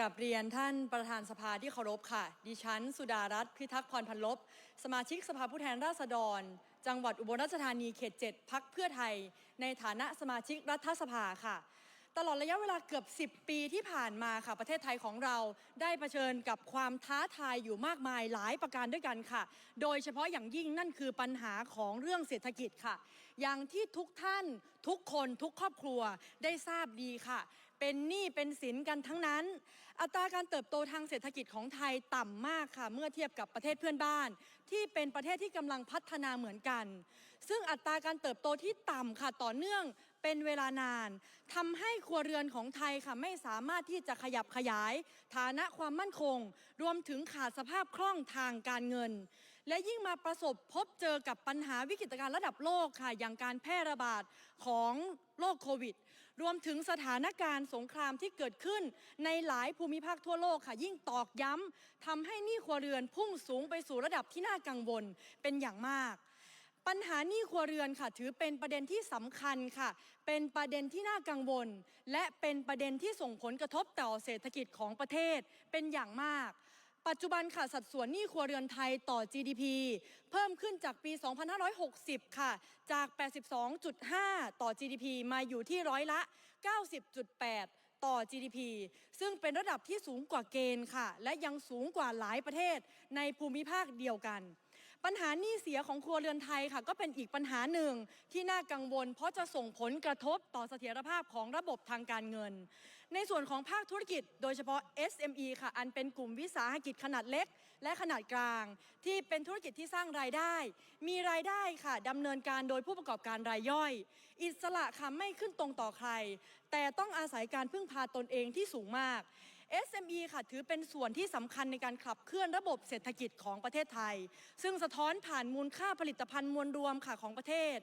กับเรียนท่านประธานสภาที่เคารพค่ะ ดิฉัน สุดารัตน์พิทักษ์พรพันลบ สมาชิกสภาผู้แทนราษฎร จังหวัดอุบลราชธานีเขต7พักเพื่อไทย ในฐานะสมาชิกรัฐสภาค่ะ ตลอดระยะเวลาเกือบ 10 ปีที่ผ่านมาค่ะ ประเทศไทยของเราได้เผชิญกับความท้าทายอยู่มากมายหลายประการด้วยกันค่ะ โดยเฉพาะอย่างยิ่งนั่นคือปัญหาของเรื่องเศรษฐกิจค่ะ อย่างที่ทุกท่านทุกคนทุกครอบครัวได้ทราบดีค่ะ เป็นหนี้เป็นสินกันทั้งนั้น อัตราการเติบโตทางเศรษฐกิจของไทยต่ำมากค่ะ เมื่อเทียบกับประเทศเพื่อนบ้าน ที่เป็นประเทศที่กำลังพัฒนาเหมือนกัน ซึ่งอัตราการเติบโตที่ต่ำค่ะต่อเนื่องเป็นเวลานานทำให้ครัวเรือนของไทยค่ะไม่สามารถที่จะขยับขยาย ฐานะความมั่นคง รวมถึงขาดสภาพคล่องทางการเงิน และยิ่งมาประสบพบเจอกับปัญหาวิกฤตการณ์ระดับโลกค่ะ อย่างการแพร่ระบาดของโรคโควิด รวมถึงสถานการณ์สงครามที่เกิดขึ้นในหลายภูมิภาคทั่วโลกค่ะ ยิ่งตอกย้ำทำให้หนี้ครัวเรือนพุ่งสูงไปสู่ระดับที่น่ากังวลเป็นอย่างมากปัญหาหนี้ครัวเรือนค่ะ ถือเป็นประเด็นที่สำคัญค่ะ เป็นประเด็นที่น่ากังวล และเป็นประเด็นที่ส่งผลกระทบต่อเศรษฐกิจของประเทศเป็นอย่างมาก ปัจจุบันค่ะสัดส่วนหนี้ครัวเรือนไทยต่อ GDP เพิ่มขึ้นจากปี 2560 ค่ะ จาก 82.5 ต่อ GDP มาอยู่ที่ร้อยละ 90.8 ต่อ GDP ซึ่งเป็นระดับที่สูงกว่าเกณฑ์ค่ะ และยังสูงกว่าหลายประเทศในภูมิภาคเดียวกัน ปัญหาหนี้เสียของครัวเรือนไทยค่ะ ก็เป็นอีกปัญหาหนึ่งที่น่ากังวล เพราะจะส่งผลกระทบต่อเสถียรภาพของระบบทางการเงิน ในส่วนของภาคธุรกิจ โดยเฉพาะ SME ค่ะ อันเป็นกลุ่มวิสาหกิจขนาดเล็ก และขนาดกลาง ที่เป็นธุรกิจที่สร้างรายได้ มีรายได้ค่ะดำเนินการโดยผู้ประกอบการรายย่อย อิสระค่ะไม่ขึ้นตรงต่อใคร แต่ต้องอาศัยการพึ่งพาตนเองที่สูงมาก SME ค่ะถือเป็นส่วนที่สำคัญในการขับเคลื่อนระบบเศรษฐกิจของประเทศไทย ซึ่งสะท้อนผ่านมูลค่าผลิตภัณฑ์มวลรวมค่ะของประเทศ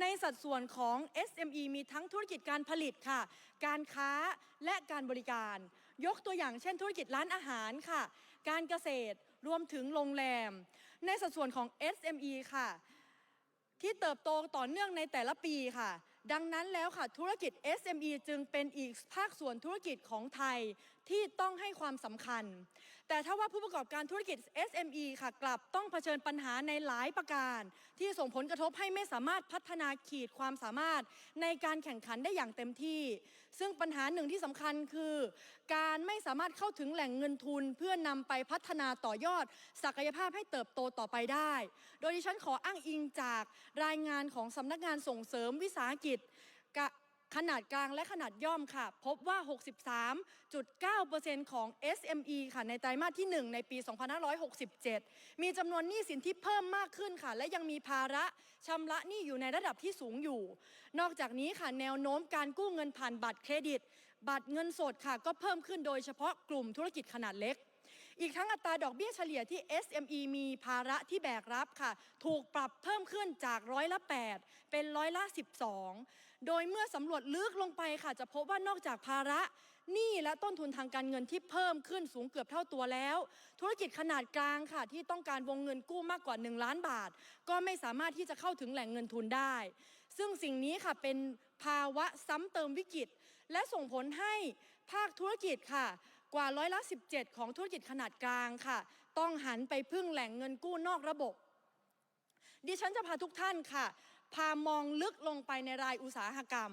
ในสัดส่วนของ SME มีทั้งธุรกิจการผลิตค่ะ การค้าและการบริการ ยกตัวอย่างเช่น ธุรกิจร้านอาหารค่ะ การเกษตรรวมถึงโรงแรม ในสัดส่วนของ SME ค่ะ ที่เติบโตต่อเนื่องในแต่ละปีค่ะ ดังนั้นแล้วค่ะธุรกิจ SME จึงเป็นอีกภาคส่วนธุรกิจของไทยที่ต้องให้ความสำคัญ แต่ถ้าว่าผู้ประกอบการธุรกิจ SME ค่ะกลับต้องเผชิญปัญหาในหลายประการ ที่ส่งผลกระทบให้ไม่สามารถพัฒนาขีดความสามารถในการแข่งขันได้อย่างเต็มที่ ซึ่งปัญหาหนึ่งที่สำคัญคือ การไม่สามารถเข้าถึงแหล่งเงินทุน เพื่อนำไปพัฒนาต่อยอด ศักยภาพให้เติบโตต่อไปได้ โดยดิฉันขออ้างอิงจากรายงานของสำนักงานส่งเสริมวิสาหกิจ ขนาดกลางและขนาดย่อมค่ะ พบว่า 63.9%ของ SME ค่ะ ในไตรมาสที่ 1 ในปี 2567 มีจำนวนหนี้สินที่เพิ่มมากขึ้นค่ะ และยังมีภาระชำระหนี้อยู่ในระดับที่สูงอยู่ นอกจากนี้ค่ะ แนวโน้มการกู้เงินผ่านบัตรเครดิต บัตรเงินสดค่ะ ก็เพิ่มขึ้นโดยเฉพาะกลุ่มธุรกิจขนาดเล็กอีกทั้งอัตราดอกเบี้ยเฉลี่ยที่ SME มีภาระที่แบกรับค่ะ ถูกปรับเพิ่มขึ้นจากร้อยละ 8 เป็นร้อยละ 12 โดยเมื่อสำรวจลึกลงไปค่ะ จะพบว่านอกจากภาระหนี้และต้นทุนทางการเงินที่เพิ่มขึ้นสูงเกือบเท่าตัวแล้ว ธุรกิจขนาดกลางค่ะ ที่ต้องการวงเงินกู้มากกว่า 1 ล้านบาท ก็ไม่สามารถที่จะเข้าถึงแหล่งเงินทุนได้ ซึ่งสิ่งนี้ค่ะเป็นภาวะซ้ำเติมวิกฤต และส่งผลให้ภาคธุรกิจค่ะ กว่าร้อยละ 17 ของธุรกิจขนาดกลางค่ะ ต้องหันไปพึ่งแหล่งเงินกู้นอกระบบดิฉันจะพาทุกท่านค่ะ พามองลึกลงไปในรายอุตสาหกรรม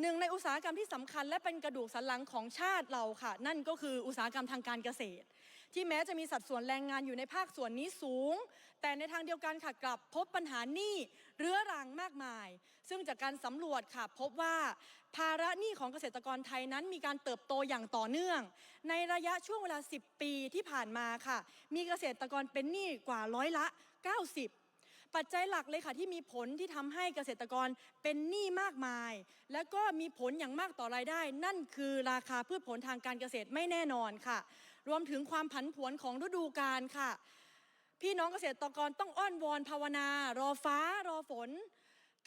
หนึ่งในอุตสาหกรรมที่สำคัญ และเป็นกระดูกสันหลังของชาติเราค่ะ นั่นก็คืออุตสาหกรรมทางการเกษตร ที่แม้จะมีสัดส่วนแรงงานอยู่ในภาคส่วนนี้สูง แต่ในทางเดียวกันค่ะกลับพบปัญหาหนี้เรื้อรังมากมาย ซึ่งจากการสำรวจค่ะพบว่าภาระหนี้ของเกษตรกรไทยนั้นมีการเติบโตอย่างต่อเนื่อง ในระยะช่วงเวลา 10 ปีที่ผ่านมาค่ะ มีเกษตรกรเป็นหนี้กว่าร้อยละ 90 ปัจจัยหลักเลยค่ะที่มีผลที่ทำให้เกษตรกรเป็นหนี้มากมาย และก็มีผลอย่างมากต่อรายได้ นั่นคือราคาพืชผลทางการเกษตรไม่แน่นอนค่ะ รวมถึงความผันผวนของฤดูกาลค่ะ พี่น้องเกษตรกรต้องอ้อนวอนภาวนา รอฟ้ารอฝน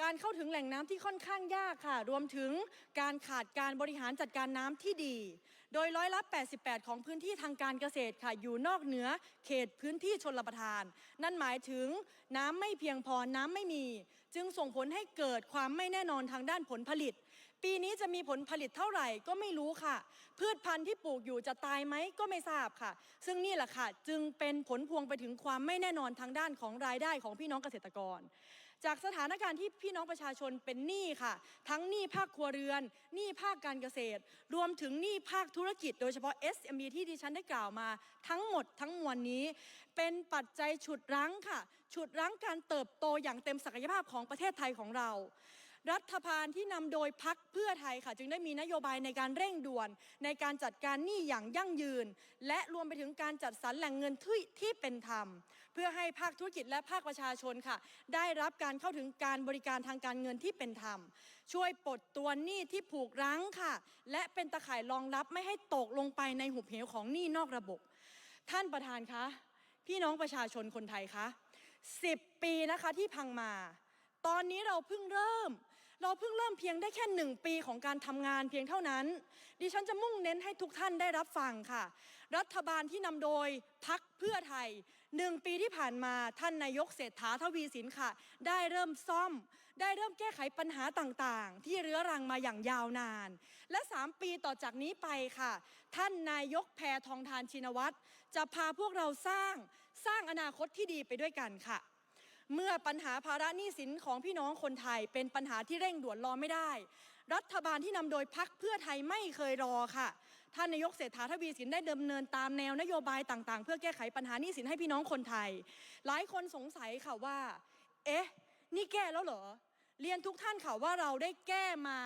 การเข้าถึงแหล่งน้ำที่ค่อนข้างยากค่ะ รวมถึงการขาดการบริหารจัดการน้ำที่ดี โดยร้อยละ 88 ของพื้นที่ทางการเกษตรค่ะอยู่นอกเหนือเขตพื้นที่ชนรับประทาน นั่นหมายถึงน้ำไม่เพียงพอน้ำไม่มี จึงส่งผลให้เกิดความไม่แน่นอนทางด้านผลผลิต ปีนี้จะมีผลผลิตเท่าไหร่ก็ไม่รู้ค่ะ พืชพันธุ์ที่ปลูกอยู่จะตายไหมก็ไม่ทราบค่ะ ซึ่งนี่แหละค่ะ จึงเป็นผลพวงไปถึงความไม่แน่นอนทางด้านของรายได้ของพี่น้องเกษตรกร จากสถานการณ์ที่พี่น้องประชาชนเป็นหนี้ค่ะ ทั้งหนี้ภาคครัวเรือนหนี้ภาคการเกษตร รวมถึงหนี้ภาคธุรกิจ โดยเฉพาะ SME ที่ดิฉันได้กล่าวมา ทั้งหมดทั้งมวลนี้ เป็นปัจจัยฉุดรั้งค่ะ ฉุดรั้งการเติบโตอย่างเต็มศักยภาพของประเทศไทยของเรา รัฐบาลที่นำโดยพักเพื่อไทยค่ะ จึงได้มีนโยบายในการเร่งด่วน ในการจัดการหนี้อย่างยั่งยืน และรวมไปถึงการจัดสรรแหล่งเงินที่ที่เป็นธรรม เพื่อให้ภาคธุรกิจและภาคประชาชนค่ะ ได้รับการเข้าถึงการบริการทางการเงินที่เป็นธรรม ช่วยปลดตัวหนี้ที่ผูกรั้งค่ะ และเป็นตะข่ายรองรับไม่ให้ตกลงไปในหุบเหวของหนี้นอกระบบ ท่านประธานคะพี่น้องประชาชนคนไทยคะ10 ปีนะคะที่พังมา ตอนนี้เราเพิ่งเริ่ม เราเพิ่งเริ่มเพียงได้แค่หนึ่งปีของการทำงานเพียงเท่านั้น ดิฉันจะมุ่งเน้นให้ทุกท่านได้รับฟังค่ะ รัฐบาลที่นำโดยพักเพื่อไทยหนึ่งปีที่ผ่านมาท่านนายกเศรษฐาทวีสินค่ะ ได้เริ่มซ่อม ได้เริ่มแก้ไขปัญหาต่างๆ ที่เรื้อรังมาอย่างยาวนาน และ 3 ปีต่อจากนี้ไปค่ะ ท่านนายกแพทองทานชินวัตรจะพาพวกเราสร้างสร้างอนาคตที่ดีไปด้วยกันค่ะ เมื่อปัญหาภาระหนี้สินของพี่น้องคนไทย เป็นปัญหาที่เร่งด่วนรอไม่ได้ รัฐบาลที่นำโดยพักเพื่อไทยไม่เคยรอค่ะ ท่านนายกเศรษฐาทวีสินได้ดำเนินตามแนวนโยบายต่างๆ เพื่อแก้ไขปัญหาหนี้สินให้พี่น้องคนไทย หลายคนสงสัยค่ะว่า เอ๊ะ นี่แก้แล้วเหรอเรียนทุกท่านค่ะว่าเราได้แก้มา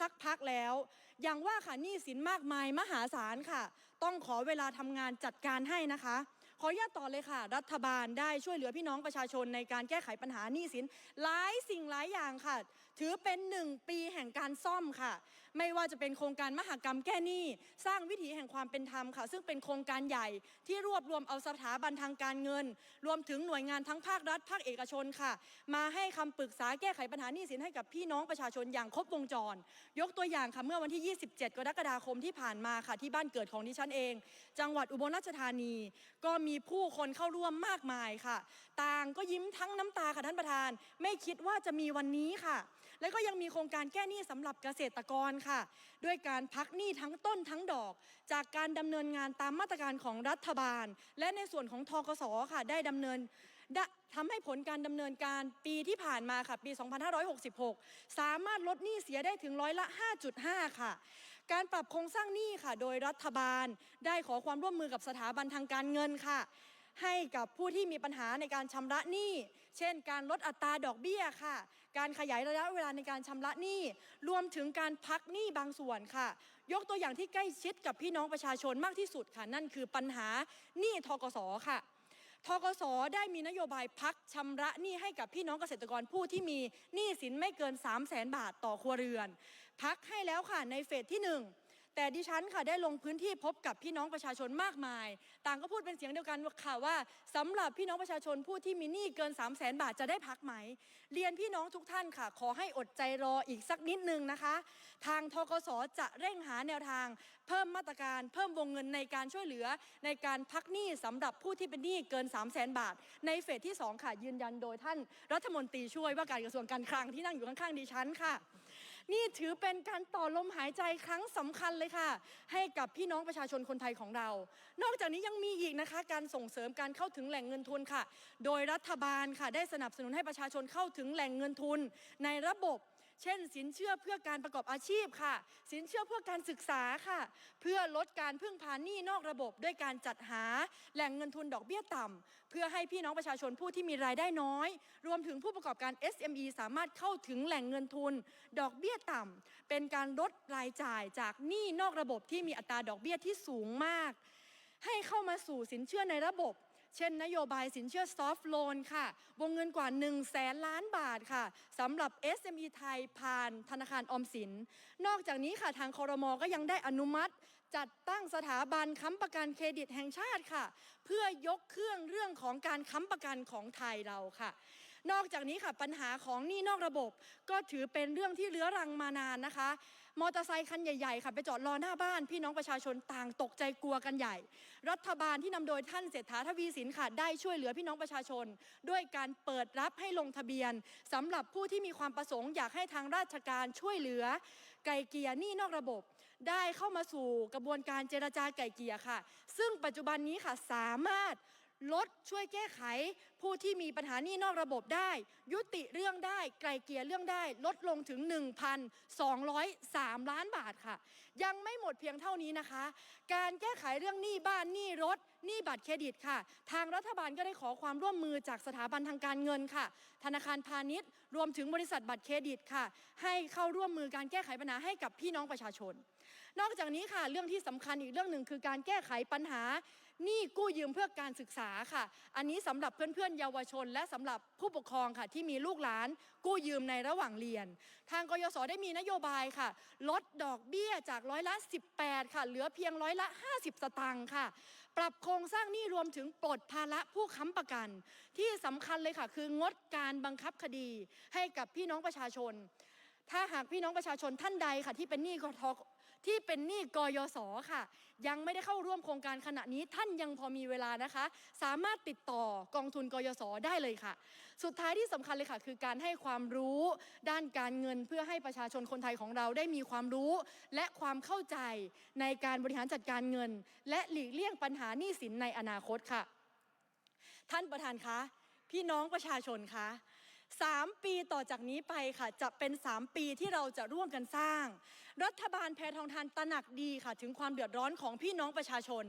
สักพักแล้ว อย่างว่าค่ะหนี้สินมากมายมหาศาลค่ะ ต้องขอเวลาทำงานจัดการให้นะคะ ขออนุญาตต่อเลยค่ะ รัฐบาลได้ช่วยเหลือพี่น้องประชาชนในการแก้ไขปัญหาหนี้สินหลายสิ่งหลายอย่างค่ะ ถือเป็นหนึ่งปีแห่งการซ่อมค่ะ ไม่ว่าจะเป็นโครงการมหกรรมแก้หนี้ สร้างวิถีแห่งความเป็นธรรมค่ะ ซึ่งเป็นโครงการใหญ่ที่รวบรวมเอาสถาบันทางการเงิน รวมถึงหน่วยงานทั้งภาครัฐ ภาคเอกชนค่ะ มาให้คำปรึกษาแก้ไขปัญหาหนี้สินให้กับพี่น้องประชาชนอย่างครบวงจร ยกตัวอย่างค่ะเมื่อวันที่ 27 กรกฎาคมที่ผ่านมาค่ะที่บ้านเกิดของดิฉันเอง จังหวัดอุบลราชธานี ก็มีผู้คนเข้าร่วมมากมายค่ะ ต่างก็ยิ้มทั้งน้ำตาค่ะท่านประธาน ไม่คิดว่าจะมีวันนี้ค่ะ และก็ยังมีโครงการแก้หนี้สำหรับเกษตรกรค่ะ ด้วยการพักหนี้ทั้งต้นทั้งดอก จากการดำเนินงานตามมาตรการของรัฐบาล และในส่วนของทกสค่ะได้ดำเนินได้ทำให้ผลการดำเนินการปีที่ผ่านมาค่ะ ปี 2566 สามารถลดหนี้เสียได้ถึงร้อยละ 5.5 ค่ะ การปรับโครงสร้างหนี้ค่ะ โดยรัฐบาลได้ขอความร่วมมือกับสถาบันทางการเงินค่ะ ให้กับผู้ที่มีปัญหาในการชำระหนี้ เช่น การลดอัตราดอกเบี้ยค่ะ การขยายระยะเวลาในการชำระหนี้รวมถึงการพักหนี้บางส่วนค่ะ ยกตัวอย่างที่ใกล้ชิดกับพี่น้องประชาชนมากที่สุดค่ะ นั่นคือปัญหาหนี้ทกศค่ะทกศได้มีนโยบายพักชำระหนี้ให้กับพี่น้องเกษตรกรผู้ที่มีหนี้สินไม่เกิน 3 0 0แสนบาทต่อครัวเรือน พักให้แล้วค่ะในเฟสที่ 1 แต่ดิฉันค่ะได้ลงพื้นที่พบกับพี่น้องประชาชนมากมาย ต่างก็พูดเป็นเสียงเดียวกันค่ะว่าสำหรับพี่น้องประชาชนผู้ที่มีหนี้เกิน 3 0 0แสนบาทจะได้พักไหม เรียนพี่น้องทุกท่านค่ะ ขอให้อดใจรออีกสักนิดนึงนะคะ ทางทกสจะเร่งหาแนวทาง เพิ่มมาตรการเพิ่มวงเงินในการช่วยเหลือ ในการพักหนี้สำหรับผู้ที่เป็นหนี้เกิน 3 0 0แสนบาท ในเฟสที่ 2 ค่ะยืนยันโดยท่านรัฐมนตรีช่วยว่าการกระทรวงการคลังที่นั่งอยู่ข้างๆดิฉันค่ะ นี่ถือเป็นการต่อลมหายใจครั้งสำคัญเลยค่ะ ให้กับพี่น้องประชาชนคนไทยของเรา นอกจากนี้ยังมีอีกนะคะ การส่งเสริมการเข้าถึงแหล่งเงินทุนค่ะ โดยรัฐบาลค่ะได้สนับสนุนให้ประชาชนเข้าถึงแหล่งเงินทุน ในระบบ เช่น สินเชื่อเพื่อการประกอบอาชีพค่ะ สินเชื่อเพื่อการศึกษาค่ะ เพื่อลดการพึ่งพาหนี้นอกระบบ ด้วยการจัดหาแหล่งเงินทุนดอกเบี้ยต่ำเพื่อให้พี่น้องประชาชนผู้ที่มีรายได้น้อย รวมถึงผู้ประกอบการ SME สามารถเข้าถึงแหล่งเงินทุน ดอกเบี้ยต่ำเป็นการลดรายจ่ายจากหนี้นอกระบบที่มีอัตราดอกเบี้ยที่สูงมาก ให้เข้ามาสู่สินเชื่อในระบบ เช่น นโยบายสินเชื่อซอฟท์โลนค่ะ วงเงินกว่า 1 0 0 0 0แสนล้านบาทค่ะสำหรับ SME ไทยผ่านธนาคารออมสิน นอกจากนี้ค่ะทางคอรมอก็ยังได้อนุมัติ จัดตั้งสถาบันค้ำประกันเครดิตแห่งชาติค่ะ เพื่อยกเครื่องเรื่องของการค้ำประกันของไทยเราค่ะ นอกจากนี้ค่ะปัญหาของหนี้นอกระบบ ก็ถือเป็นเรื่องที่เรื้อรังมานานนะคะ มอเตอร์ไซค์คันใหญ่ๆค่ะไปจอดรอหน้าบ้าน พี่น้องประชาชนต่างตกใจกลัวกันใหญ่ รัฐบาลที่นำโดยท่านเศรษฐาทวีสินค่ะได้ช่วยเหลือพี่น้องประชาชน ด้วยการเปิดรับให้ลงทะเบียนสำหรับผู้ที่มีความประสงค์อยากให้ทางราชการช่วยเหลือ ไก่เกียหนี้นอกระบบ ได้เข้ามาสู่กระบวนการเจรจาไก่เกียร์ค่ะ ซึ่งปัจจุบันนี้ค่ะสามารถ ลดช่วยแก้ไข ผู้ที่มีปัญหาหนี้นอกระบบได้ ยุติเรื่องได้ ไกลเกลี่ยเรื่องได้ ลดลงถึง 1,203 ล้านบาทค่ะ ยังไม่หมดเพียงเท่านี้นะคะ การแก้ไขเรื่องหนี้บ้านหนี้รถหนี้บัตรเครดิตค่ะ ทางรัฐบาลก็ได้ขอความร่วมมือจากสถาบันทางการเงินค่ะ ธนาคารพาณิชย์ รวมถึงบริษัทบัตรเครดิตค่ะ ให้เข้าร่วมมือการแก้ไขปัญหาให้กับพี่น้องประชาชน นอกจากนี้ค่ะเรื่องที่สำคัญอีกเรื่องหนึ่งคือการแก้ไขปัญหา หนี้กู้ยืมเพื่อการศึกษาค่ะ อันนี้สำหรับเพื่อนๆเยาวชน และสำหรับผู้ปกครองค่ะ ที่มีลูกหลานกู้ยืมในระหว่างเรียน ทางกยศได้มีนโยบายค่ะ ลดดอกเบี้ยจากร้อยละ 18 ค่ะ เหลือเพียงร้อยละ 50 สตางค์ค่ะ ปรับโครงสร้างหนี้รวมถึงปลดภาระผู้ค้ำประกัน ที่สำคัญเลยค่ะ คืองดการบังคับคดีให้กับพี่น้องประชาชน ถ้าหากพี่น้องประชาชนท่านใดค่ะ ที่เป็นหนี้กท ที่เป็นหนี้กยศค่ะ ยังไม่ได้เข้าร่วมโครงการขณะนี้ท่านยังพอมีเวลานะคะ สามารถติดต่อกองทุนกยศได้เลยค่ะ สุดท้ายที่สำคัญเลยค่ะ คือการให้ความรู้ด้านการเงินเพื่อให้ประชาชนคนไทยของเราได้มีความรู้ และความเข้าใจในการบริหารจัดการเงิน และหลีกเลี่ยงปัญหาหนี้สินในอนาคตค่ะ ท่านประธานคะพี่น้องประชาชนคะ สามปีต่อจากนี้ไปค่ะ จะเป็นสามปีที่เราจะร่วมกันสร้าง รัฐบาลแพทองทานตระหนักดีค่ะ ถึงความเดือดร้อนของพี่น้องประชาชน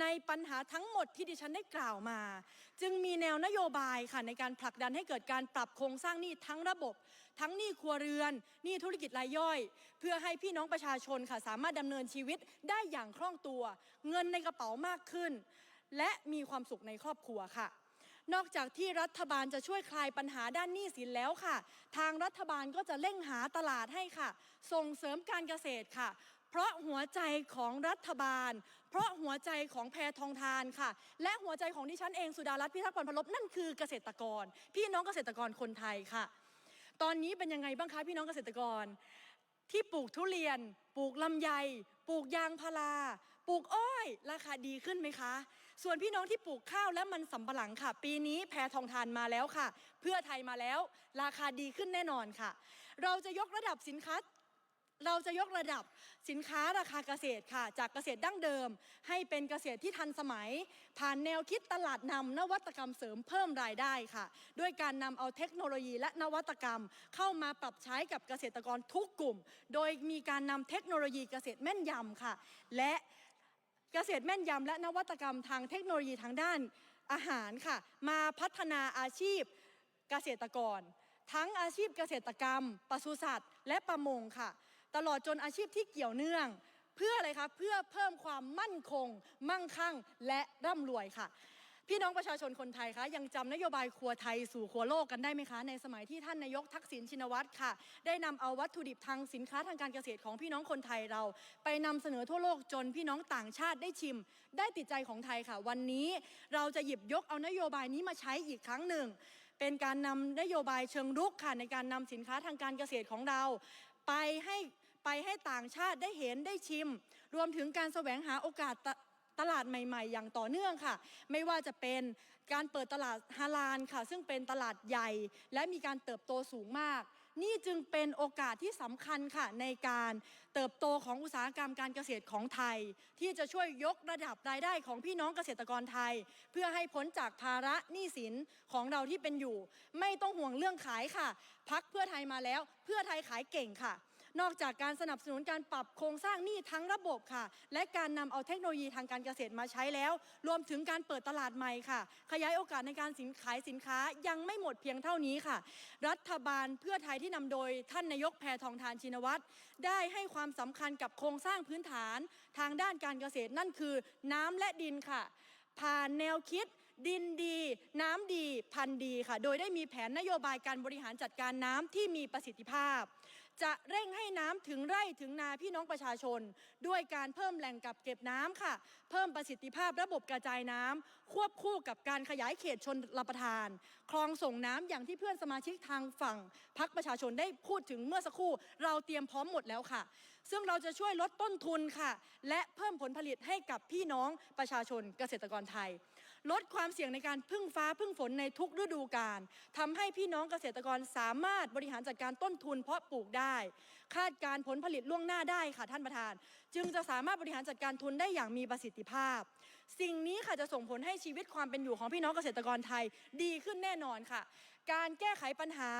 ในปัญหาทั้งหมดที่ดิฉันได้กล่าวมา จึงมีแนวนโยบายค่ะในการผลักดันให้เกิดการปรับโครงสร้างหนี้ทั้งระบบ ทั้งหนี้ครัวเรือนหนี้ธุรกิจรายย่อย เพื่อให้พี่น้องประชาชนค่ะ สามารถดำเนินชีวิตได้อย่างคล่องตัว เงินในกระเป๋ามากขึ้น และมีความสุขในครอบครัวค่ะ นอกจากที่รัฐบาลจะช่วยคลายปัญหาด้านหนี้สินแล้วค่ะ ทางรัฐบาลก็จะเร่งหาตลาดให้ค่ะ ส่งเสริมการเกษตรค่ะ เพราะหัวใจของรัฐบาล เพราะหัวใจของแพทองทานค่ะ และหัวใจของดิฉันเองสุดารัตน์พิทักษ์พรพลบนั่นคือเกษตรกร พี่น้องเกษตรกรคนไทยค่ะ ตอนนี้เป็นยังไงบ้างคะพี่น้องเกษตรกร ที่ปลูกทุเรียน ปลูกลำไย ปลูกยางพารา ปลูกอ้อย ราคาดีขึ้นไหมคะ ส่วนพี่น้องที่ปลูกข้าวและมันสำปะหลังค่ะ ปีนี้แพทองทานมาแล้วค่ะ เพื่อไทยมาแล้ว ราคาดีขึ้นแน่นอนค่ะ เราจะยกระดับสินค้าเราจะยกระดับสินค้าราคาเกษตรค่ะ จากเกษตรดั้งเดิม ให้เป็นเกษตรที่ทันสมัย ผ่านแนวคิดตลาดนำนวัตกรรมเสริมเพิ่มรายได้ค่ะ ด้วยการนำเอาเทคโนโลยีและนวัตกรรม เข้ามาปรับใช้กับเกษตรกรทุกกลุ่ม โดยมีการนำเทคโนโลยีเกษตรแม่นยำค่ะ และ เกษตรแม่นยำและนวัตกรรมทางเทคโนโลยีทางด้านอาหารค่ะ มาพัฒนาอาชีพเกษตรกร ทั้งอาชีพเกษตรกรรมปศุสัตว์ และประมงค่ะ ตลอดจนอาชีพที่เกี่ยวเนื่อง เพื่ออะไรคะเพื่อเพิ่มความมั่นคง มั่งคั่ง และร่ำรวยค่ะ พี่น้องประชาชนคนไทยคะยังจำนโยบายครัวไทยสู่ครัวโลกกันได้ไหมคะ ในสมัยที่ท่านนายกทักษิณชินวัตรค่ะ ได้นำเอาวัตถุดิบทางสินค้าทางการเกษตรของพี่น้องคนไทยเรา ไปนำเสนอทั่วโลกจนพี่น้องต่างชาติได้ชิม ได้ติดใจของไทยค่ะ วันนี้เราจะหยิบยกเอานโยบายนี้มาใช้อีกครั้งหนึ่ง เป็นการนำนโยบายเชิงรุกค่ะในการนำสินค้าทางการเกษตรของเรา ไปให้ไปให้ต่างชาติได้เห็นได้ชิม รวมถึงการแสวงหาโอกาส ตลาดใหม่ ๆ อย่างต่อเนื่องค่ะ ไม่ว่าจะเป็นการเปิดตลาดฮาลาลค่ะ ซึ่งเป็นตลาดใหญ่ และมีการเติบโตสูงมาก นี่จึงเป็นโอกาสที่สำคัญค่ะ ในการเติบโตของอุตสาหกรรมการเกษตรของไทย ที่จะช่วยยกระดับรายได้ของพี่น้องเกษตรกรไทย เพื่อให้พ้นจากภาระหนี้สินของเราที่เป็นอยู่ ไม่ต้องห่วงเรื่องขายค่ะ พักเพื่อไทยมาแล้ว เพื่อไทยขายเก่งค่ะ นอกจากการสนับสนุนการปรับโครงสร้างหนี้ทั้งระบบค่ะ และการนำเอาเทคโนโลยีทางการเกษตรมาใช้แล้ว รวมถึงการเปิดตลาดใหม่ค่ะ ขยายโอกาสในการสินขายสินค้ายังไม่หมดเพียงเท่านี้ค่ะ รัฐบาลเพื่อไทยที่นำโดยท่านนายกแพทองทานชินวัตรได้ให้ความสำคัญกับโครงสร้างพื้นฐานทางด้านการเกษตรนั่นคือ น้ำและดินค่ะ ผ่านแนวคิดดินดี น้ำดี พันดีค่ะ โดยได้มีแผนนโยบายการบริหารจัดการน้ำที่มีประสิทธิภาพ จะเร่งให้น้ำถึงไร่ถึงนาพี่น้องประชาชน ด้วยการเพิ่มแหล่งกักเก็บน้ำค่ะ เพิ่มประสิทธิภาพระบบกระจายน้ำควบคู่กับการขยายเขตชนรับประทาน คลองส่งน้ำอย่างที่เพื่อนสมาชิกทางฝั่งพักประชาชนได้พูดถึงเมื่อสักครู่ เราเตรียมพร้อมหมดแล้วค่ะ ซึ่งเราจะช่วยลดต้นทุนค่ะ และเพิ่มผลผลิตให้กับพี่น้องประชาชนเกษตรกรไทย ลดความเสี่ยงในการพึ่งฟ้าพึ่งฝนในทุกฤดูกาลทำให้พี่น้องเกษตรกรสามารถบริหารจัดการต้นทุนเพาะปลูกได้ คาดการผลผลิตล่วงหน้าได้ค่ะท่านประธาน จึงจะสามารถบริหารจัดการทุนได้อย่างมีประสิทธิภาพ สิ่งนี้ค่ะจะส่งผลให้ชีวิตความเป็นอยู่ของพี่น้องเกษตรกรไทยดีขึ้นแน่นอนค่ะ การแก้ไขปัญหา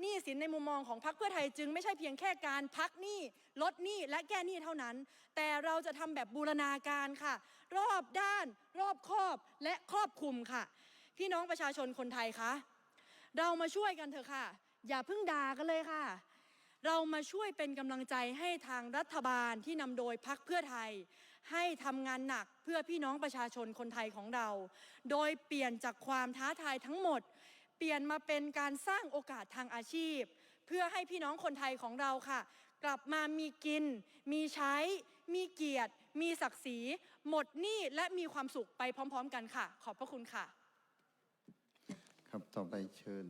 หนี้สินในมุมมองของพรรคเพื่อไทยจึงไม่ใช่เพียงแค่การพักหนี้ลดหนี้และแก้หนี้เท่านั้น แต่เราจะทำแบบบูรณาการค่ะ รอบด้าน รอบครอบและครอบคลุมค่ะ พี่น้องประชาชนคนไทยคะเรามาช่วยกันเถอะค่ะ อย่าเพิ่งด่ากันเลยค่ะ เรามาช่วยเป็นกำลังใจให้ทางรัฐบาลที่นำโดยพักเพื่อไทย ให้ทำงานหนักเพื่อพี่น้องประชาชนคนไทยของเรา โดยเปลี่ยนจากความท้าทายทั้งหมด เปลี่ยนมาเป็นการสร้างโอกาสทางอาชีพ เพื่อให้พี่น้องคนไทยของเราค่ะ กลับมามีกิน มีใช้ มีเกียรติ มีศักดิ์ศรี หมดหนี้และมีความสุขไปพร้อม ๆ กันค่ะ ขอบพระคุณค่ะ ครับต่อไปเชิญ